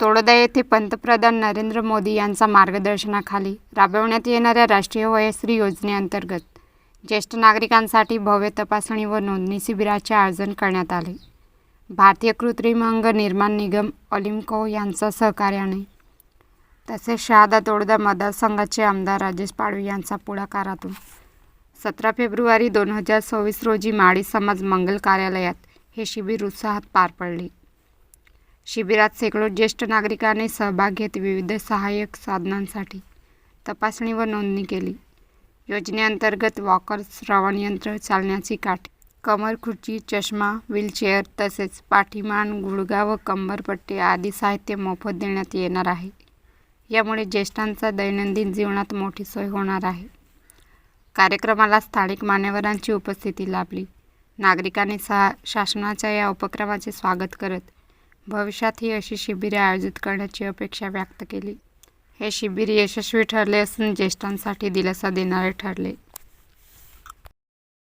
तोडदा येथे पंतप्रधान नरेंद्र मोदी यांच्या मार्गदर्शनाखाली राबवण्यात येणाऱ्या राष्ट्रीय वयश्री योजनेअंतर्गत ज्येष्ठ नागरिकांसाठी भव्य तपासणी व नोंदणी शिबिराचे आयोजन करण्यात आले. भारतीय कृत्रिम अंग निर्माण निगम ऑलिम्को यांच्या सहकार्याने तसेच शहादा तोडदा मतदारसंघाचे आमदार राजेश पाडवी यांचा पुढाकारातून सतरा फेब्रुवारी दोन हजार सव्वीस रोजी माळी समाज मंगल कार्यालयात हे शिबिर उत्साहात पार पडले. शिबिरात शेकडो ज्येष्ठ नागरिकांनी सहभाग घेत विविध सहाय्यक साधनांसाठी तपासणी व नोंदणी केली. योजनेअंतर्गत वॉकर श्रवणयंत्र चालण्याची काठी कमर खुर्ची चष्मा व्हीलचेअर तसेच पाठीमान गुडघा व कंबरपट्टी आदी साहित्य मोफत देण्यात येणार आहे. यामुळे ज्येष्ठांचा दैनंदिन जीवनात मोठी सोय होणार आहे. कार्यक्रमाला स्थानिक मान्यवरांची उपस्थिती लाभली. नागरिकांनी सा शासनाच्या या उपक्रमाचे स्वागत करत भविष्यातही अशी शिबिरे आयोजित करण्याची अपेक्षा व्यक्त केली. हे शिबिर यशस्वी ठरले असून ज्येष्ठांसाठी दिलासा देणारे ठरले.